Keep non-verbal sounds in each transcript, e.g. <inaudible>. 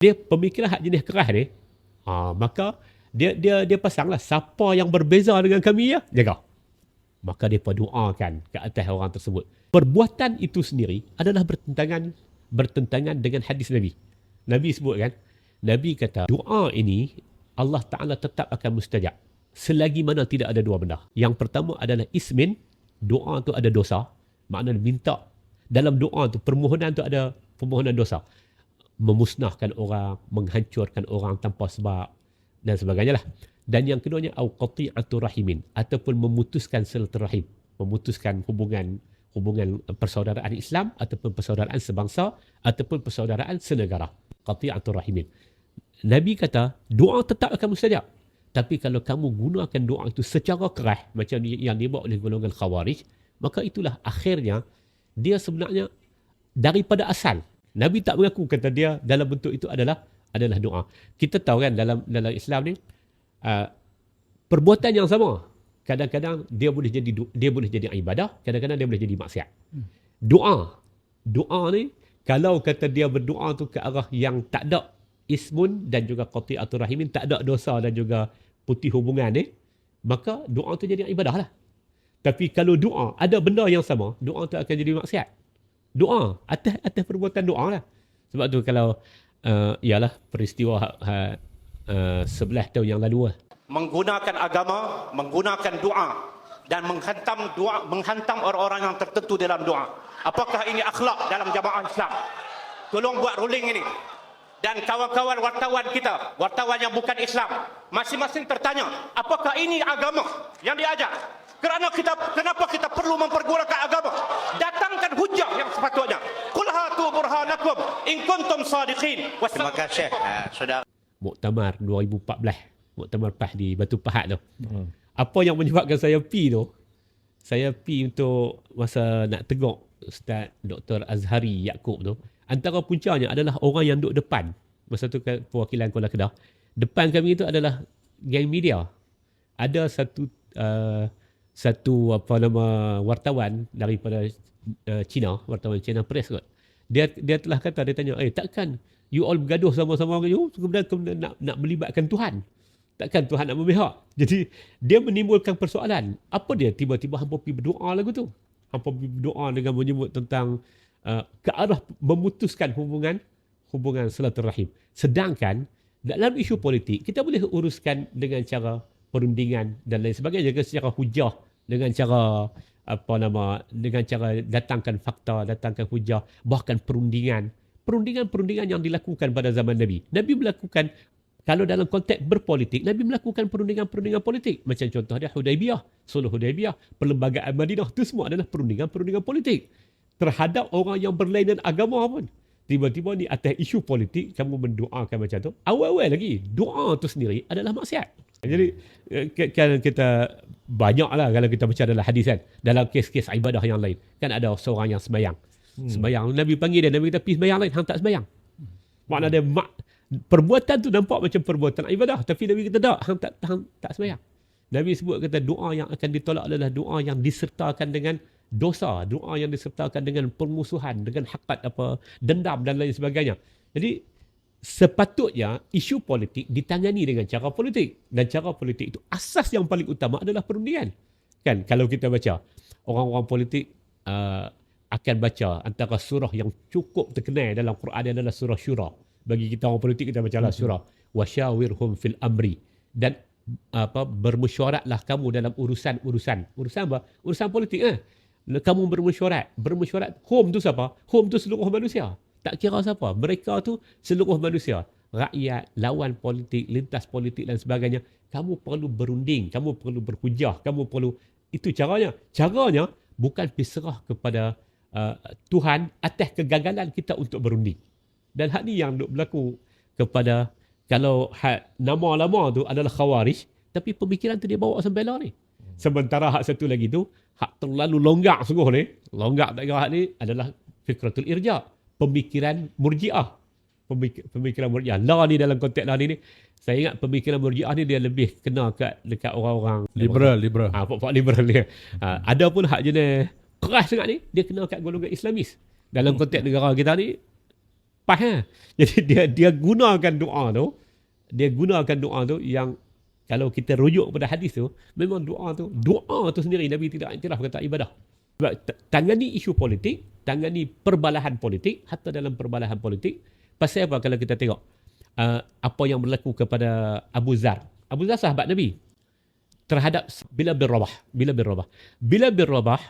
dia pemikiran hak jenis keras ni ha, maka dia dia dia pasanglah siapa yang berbeza dengan kami ya jaga. Maka dia doakan ke atas orang tersebut. Perbuatan itu sendiri adalah bertentangan bertentangan dengan hadis Nabi. Nabi sebut kan Nabi kata doa ini Allah Taala tetap akan mustajab selagi mana tidak ada dua benda. Yang pertama adalah ismin doa tu ada dosa. Maknanya minta. Dalam doa tu permohonan tu ada permohonan dosa memusnahkan orang menghancurkan orang tanpa sebab dan sebagainya lah. Dan yang keduanya au qati'atu rahimin ataupun memutuskan silaturahim, memutuskan hubungan hubungan persaudaraan Islam ataupun persaudaraan sebangsa ataupun persaudaraan senegara. Qati'atu rahimin. Nabi kata, doa tetap akan mustajab. Tapi kalau kamu gunakan doa itu secara keras macam yang dibuat oleh golongan khawarij, maka itulah akhirnya dia sebenarnya daripada asal. Nabi tak mengaku kata dia dalam bentuk itu adalah adalah doa. Kita tahu kan dalam dalam Islam ni uh, perbuatan yang sama kadang-kadang dia boleh jadi dia boleh jadi ibadah, kadang-kadang dia boleh jadi maksiat. Doa. Doa ni kalau kata dia berdoa tu ke arah yang tak ada ismun dan juga qati'atur rahimin, tak ada dosa dan juga putih hubungan ni, maka doa tu jadi ibadah lah. Tapi kalau doa ada benda yang sama, doa tu akan jadi maksiat. Doa atas atas perbuatan doa lah. Sebab tu kalau uh, ialah peristiwa uh, uh, sebelah tahun yang lalu lah. Menggunakan agama, menggunakan doa dan menghantam doa, menghantam orang-orang yang tertentu dalam doa. Apakah ini akhlak dalam jamaah Islam? Tolong buat ruling ini. Dan kawan-kawan wartawan kita, wartawan yang bukan Islam, masing-masing tertanya, apakah ini agama yang diajar? Kerana kita kenapa kita perlu mempergunakan agama? Yang sepatutnya. Qul hatu burhanakum in kuntum sadiqin. Terima kasih uh, saudara. Muktamar 2014. Muktamar PAH di Batu Pahat tu. Hmm. Apa yang menyebabkan saya pi tu? Saya pi untuk masa nak tegak Ustaz Dr. Azhari Yaakob tu. Antara puncanya adalah orang yang duduk depan. Masa tu perwakilan Kuala Kedah. Depan kami itu adalah geng media. Ada satu uh, satu apa nama wartawan daripada uh, China, wartawan China Press kot. Dia dia telah kata dia tanya eh takkan you all bergaduh sama-sama you? Kemudian, kemudian nak nak melibatkan Tuhan. Takkan Tuhan nak memihak jadi dia menimbulkan persoalan. Apa dia? Tiba-tiba hampa pergi berdoa lagu tu. Hampa pergi berdoa dengan menyebut tentang uh, ke arah memutuskan hubungan hubungan silaturahim. Sedangkan dalam isu politik kita boleh uruskan dengan cara perundingan dan lain sebagainya secara hujah dengan cara apa nama dengan cara datangkan fakta, datangkan hujah, bahkan perundingan. Perundingan-perundingan yang dilakukan pada zaman Nabi. Nabi melakukan kalau dalam konteks berpolitik, Nabi melakukan perundingan-perundingan politik. Macam contoh dia Hudaibiyah, Suluh Hudaibiyah, perlembagaan Madinah. Itu semua adalah perundingan-perundingan politik. Terhadap orang yang berlainan agama pun. Tiba-tiba ni atas isu politik, kamu mendoakan macam tu. Awal-awal lagi, doa tu sendiri adalah maksiat. Jadi eh, kan kita banyak lah kalau kita baca dalam hadis kan. Dalam kes-kes ibadah yang lain. Kan ada seorang yang sembayang. Hmm. Sembayang. Nabi panggil dia. Nabi kata pergi sembayang lain. Hang tak sembayang. Makna dia mak, perbuatan tu nampak macam perbuatan ibadah. Tapi Nabi kata tak. Hang tak, hang tak sembayang. Nabi sebut kata doa yang akan ditolak adalah doa yang disertakan dengan dosa. Doa yang disertakan dengan permusuhan. Dengan hakat apa dendam dan lain sebagainya. Jadi sepatutnya isu politik ditangani dengan cara politik. Dan cara politik itu asas yang paling utama adalah perundingan. Kan? Kalau kita baca orang-orang politik uh, akan baca antara surah yang cukup terkenal dalam Quran adalah surah syura. Bagi kita orang politik kita bacalah hmm. surah. Wasyawirhum fil amri. Dan apa bermesyuaratlah kamu dalam urusan-urusan. Urusan apa? Urusan politik eh kamu bermesyuarat bermesyuarat home tu siapa? Home tu seluruh manusia tak kira siapa. Mereka tu seluruh manusia. Rakyat, lawan politik, lintas politik dan sebagainya. Kamu perlu berunding. Kamu perlu berhujah. Kamu perlu... Itu caranya. Caranya bukan diserah kepada uh, Tuhan atas kegagalan kita untuk berunding. Dan hal ni yang berlaku kepada kalau hak nama lama tu adalah khawarij tapi pemikiran tu dia bawa sampai lah ni. Sementara hak satu lagi tu hak terlalu longgak sungguh ni. Longgak tak kira hak ni adalah fikratul irja' pemikiran murjiah. Pemikiran murjiah. La ni dalam konteks la ni, ni saya ingat pemikiran murjiah ni dia lebih kena kat dekat orang-orang liberal, liberal. Ah, ha, liberal dia. Ha, ada pun hak jenis keras sangat ni, dia kena kat golongan Islamis. Dalam konteks negara kita ni, pas ha. <laughs> Jadi dia dia gunakan doa tu, dia gunakan doa tu yang kalau kita rujuk pada hadis tu, memang doa tu, doa tu sendiri Nabi tidak iktiraf kata ibadah. Sebab tangani isu politik, tangani perbalahan politik, hatta dalam perbalahan politik, pasal apa kalau kita tengok uh, apa yang berlaku kepada Abu Zar. Abu Zar sahabat Nabi terhadap Bilal bin Rabah. Bilal bin Rabah. Bilal bin Rabah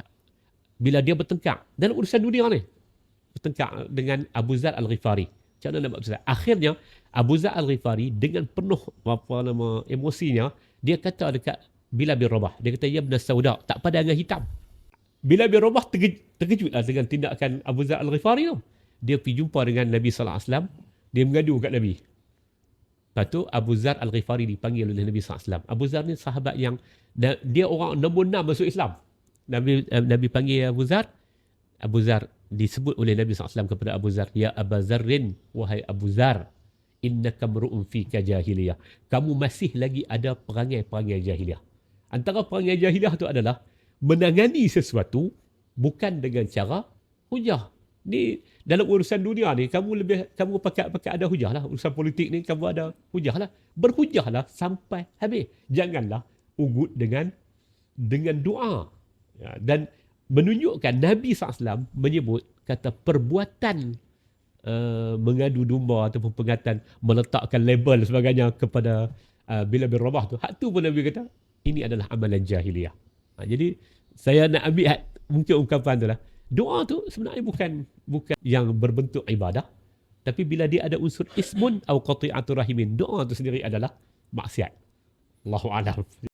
bila dia bertengkar dalam urusan dunia ni bertengkar dengan Abu Zar Al-Ghifari. Macam mana nak buat? Akhirnya Abu Zar Al-Ghifari dengan penuh apa nama emosinya dia kata dekat Bilal bin Rabah. Dia kata ya benar sauda, tak pada dengan hitam. Bilal bin Rabah terkej- terkejutlah dengan tindakan Abu Zar Al-Ghifari tu. Dia pergi jumpa dengan Nabi sallallahu alaihi wasallam, dia mengadu kat Nabi. Lepas tu Abu Zar Al-Ghifari dipanggil oleh Nabi SAW. Abu Zar ni sahabat yang dia orang nombor enam masuk Islam. Nabi eh, Nabi panggil Abu Zar. Abu Zar disebut oleh Nabi SAW kepada Abu Zar. Ya Abu Zarrin, wahai Abu Zar. Innaka mru'un fika jahiliyah. Kamu masih lagi ada perangai-perangai jahiliyah. Antara perangai jahiliyah tu adalah menangani sesuatu bukan dengan cara hujah. Ni dalam urusan dunia ni kamu lebih kamu pakai-pakai ada hujah lah. Urusan politik ni kamu ada hujah lah. Berhujahlah sampai habis. Janganlah ugut dengan dengan doa. Ya, dan menunjukkan Nabi SAW menyebut kata perbuatan uh, mengadu domba ataupun pengatan meletakkan label sebagainya kepada uh, bila bin Rabah tu. Hak tu pun Nabi kata ini adalah amalan jahiliyah. Ha, jadi saya nak ambil hat, mungkin ungkapan tu lah. Doa tu sebenarnya bukan bukan yang berbentuk ibadah. Tapi bila dia ada unsur ismun atau qati'atul rahimin, doa tu sendiri adalah maksiat. Allahu a'lam.